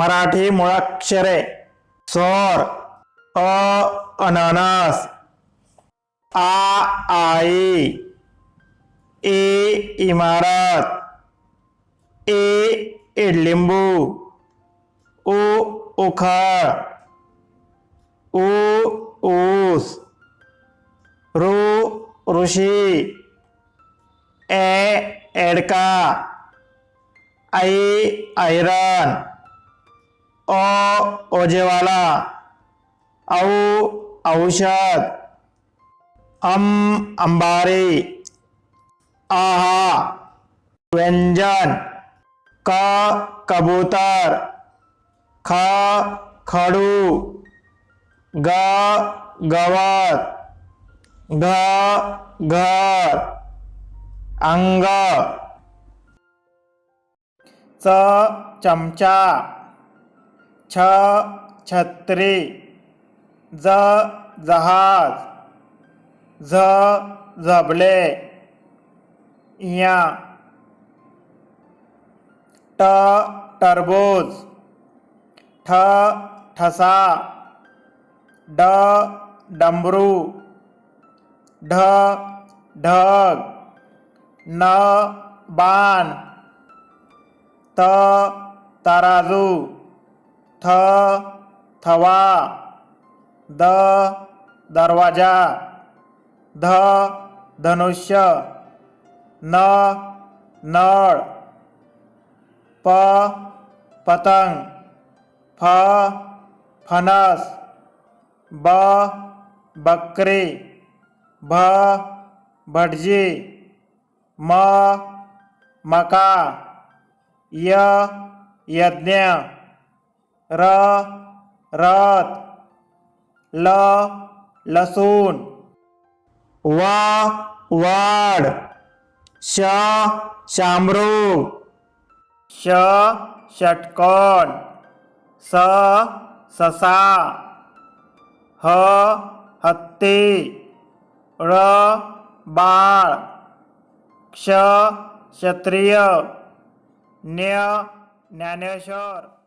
मराठी मुळाक्षरे. स्वर. अ अननस. आ आई. ए इमारत. ए इडलिंबू. उ उखळ. उ ऊस. रु ऋषी. ए एडका. आई आयरन. ओ ओजेवाला औ औषध अम अंबारी आहा व्यंजन क कबूतर ख खडू ग गवत घ घर अंग च चमचा छ छत्री ज जहाज झ झबले या ट टरबूज ठ ठसा ड डमरू ढ ढग न बाण त तराजू। थ थवा द दरवाजा ध धनुष्य न नळ प पतंग फ फणस ब बकरी भ भटजी म मका य यज्ञ. र रथ ल लसूण. वा वाड श शामरू. श षटकोण स ससा. ह हत्ती. ळ बाळ. क्ष क्षत्रिय. न्य ज्ञानेश्वर.